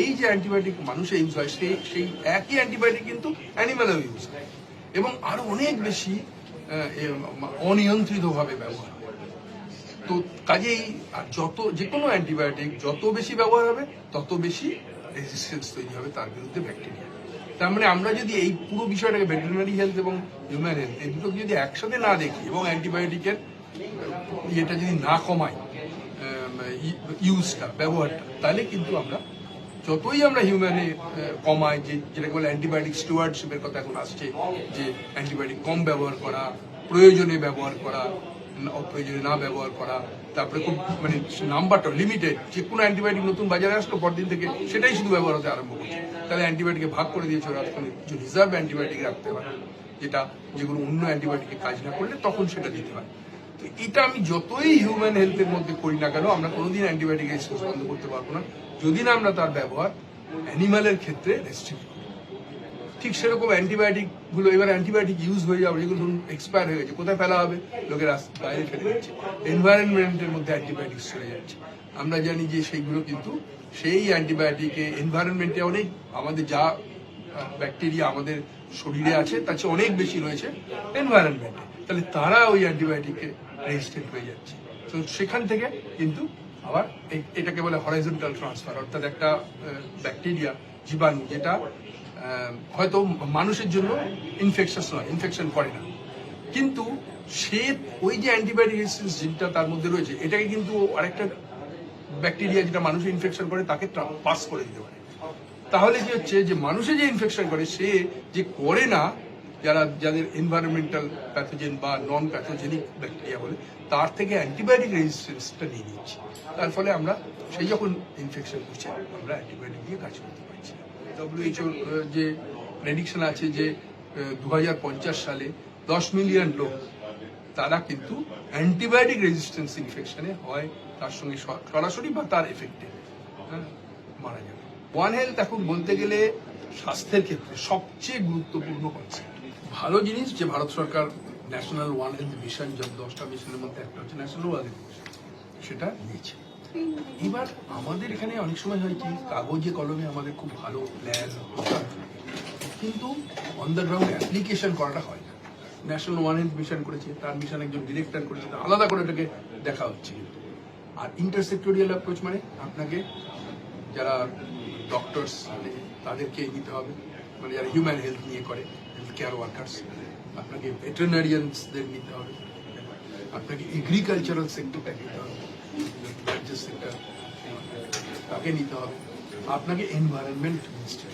এই যে অ্যান্টিবায়োটিক মানুষে ইউজ হয় সেই সেই একই অ্যান্টিবায়োটিক কিন্তু অ্যানিম্যালেও ইউজ হয়। এবং আরও অনেক বেশি অনিয়ন্ত্রিতভাবে ব্যবহার তো কাজেই যত যে কোনো অ্যান্টিবায়োটিক যত বেশি ব্যবহার হবে, তত বেশি রেজিস্ট্যান্স তৈরি হবে তার বিরুদ্ধে ব্যাকটেরিয়া তার মানে আমরা যদি এই পুরো বিষয়টাকে ভেটেরিনারি হেলথ এবং হিউম্যান হেলথ এই দুটোকে যদি একসাথে না দেখি এবং অ্যান্টিবায়োটিকের ইয়েটা যদি না কমাই ইউজটা ব্যবহারটা, তাহলে কিন্তু আমরা যতই আমরা হিউম্যানে কমাই, যে যেটাকে বলে অ্যান্টিবায়োটিক স্টুয়ার্ডশিপের কথা এখন আসছে, যে অ্যান্টিবায়োটিক কম ব্যবহার করা, প্রয়োজনে ব্যবহার করা অপ্রয়োজনে না ব্যবহার করা, তারপরে খুব মানে নাম্বারটা লিমিটেড যে কোনো অ্যান্টিবায়োটিক নতুন বাজারে আসলো, পরদিন থেকে সেটাই শুধু ব্যবহার হতে আরম্ভ করছে। তাহলে অ্যান্টিবায়োটিকে ভাগ করে দিয়েছে ওরা, তখন কিছু রিজার্ভ অ্যান্টিবায়োটিক রাখতে হয়, যেটা যেগুলো অন্য অ্যান্টিবায়োটিকে কাজ না করলে তখন সেটা দিতে হয়। তো এটা আমি যতই হিউম্যান হেলথের মধ্যে করি না কেন, আমরা কোনোদিন অ্যান্টিবায়োটিক রেজিস্ট্যান্স বন্ধ করতে পারব না। যদি না আমরা তার ব্যবহার অ্যানিমালের ক্ষেত্রে রেস্ট্রিক্ট করি। ঠিক সেরকম অ্যান্টিবায়োটিকগুলো, এবার অ্যান্টিবায়োটিক ইউজ হয়ে যাবে, যেগুলো ধরুন এক্সপায়ার হয়ে গেছে, কোথায় ফেলা হবে? লোকের বাইরে ফেলে যাচ্ছে এনভায়রনমেন্টের মধ্যে অ্যান্টিবায়োটিক্স চলে যাচ্ছে। আমরা জানি যে সেইগুলো কিন্তু সেই অ্যান্টিবায়োটিকে এনভায়রনমেন্টে অনেক আমাদের যা ব্যাকটেরিয়া আমাদের শরীরে আছে, তার চেয়ে অনেক বেশি রয়েছে এনভায়রনমেন্টে তাহলে তারা ওই অ্যান্টিবায়োটিককে রেজিস্ট্যান্ট হয়ে যাচ্ছে। তো সেখান থেকে কিন্তু আবার এটাকে বলে হরাইজন্টাল ট্রান্সফার অর্থাৎ একটা ব্যাকটেরিয়া জীবাণু, যেটা হয়তো মানুষের জন্য ইনফেকশাস নয় ইনফেকশন করে না। কিন্তু সে ওই যে অ্যান্টিবায়োটিক রেজিস্ট্যান্স জিনটা তার মধ্যে রয়েছে, এটাকে কিন্তু আরেকটা ব্যাকটেরিয়া যেটা মানুষের ইনফেকশন করে, তাকে পাস করে দিতে পারে। তাহলে কি হচ্ছে যে মানুষে যে ইনফেকশন করে, সে যে করে না, যারা, যাদের এনভায়রনমেন্টাল প্যাথোজেন বা নন প্যাথোজেনিক ব্যাকটেরিয়া বলে, তার থেকে অ্যান্টিবায়োটিক রেজিস্ট্যান্সটা নিয়ে নিচ্ছে। তার ফলে আমরা সেই যখন ইনফেকশন করছে, আমরা অ্যান্টিবায়োটিক দিয়ে কাজ করতে পারছি ডব্লিউএইচও যে প্রেডিকশন আছে যে দু হাজার পঞ্চাশ সালে দশ মিলিয়ন লোক, তারা কিন্তু অ্যান্টিবায়োটিক রেজিস্ট্যান্স ইনফেকশনে হয়, তার সঙ্গে সরাসরি বা তার এফেক্টে মারা যাবে। ওয়ান হেলথ এখন বলতে গেলে স্বাস্থ্যের ক্ষেত্রে সবচেয়ে গুরুত্বপূর্ণ কনসেপ্ট ভালো জিনিস যে ভারত সরকার ন্যাশনাল ওয়ান হেলথ মিশন যত দশটা মিশনের মধ্যে একটা হচ্ছে ন্যাশনাল ওয়ান হেলথ মিশন সেটা নিয়েছে। এবার আমাদের এখানে অনেক সময় হয় কি, কাগজে কলমে আমাদের খুব ভালো প্ল্যান কিন্তু অন দ্য গ্রাউন্ড অ্যাপ্লিকেশন করাটা হয় না। ন্যাশনাল ওয়ান হেলথ মিশন করেছে, তার মিশন একজন ডিরেক্টর করেছে আলাদা করে এটাকে দেখা হচ্ছে। আর ইন্টারসেক্টোরিয়াল অ্যাপ্রোচ মানে আপনাকে যারা ডক্টরস তাদেরকে নিতে হবে। মানে যারা হিউম্যান হেলথ নিয়ে করে হেলথ কেয়ার ওয়ার্কার্স আপনাকে ভেটেরিনারিয়ানসদের নিতে হবে। আপনাকে এগ্রিকালচারাল সেক্টরটা নিতে হবে। সেক্টর তাকে নিতে হবে। আপনাকে এনভায়রনমেন্ট মিনিস্টার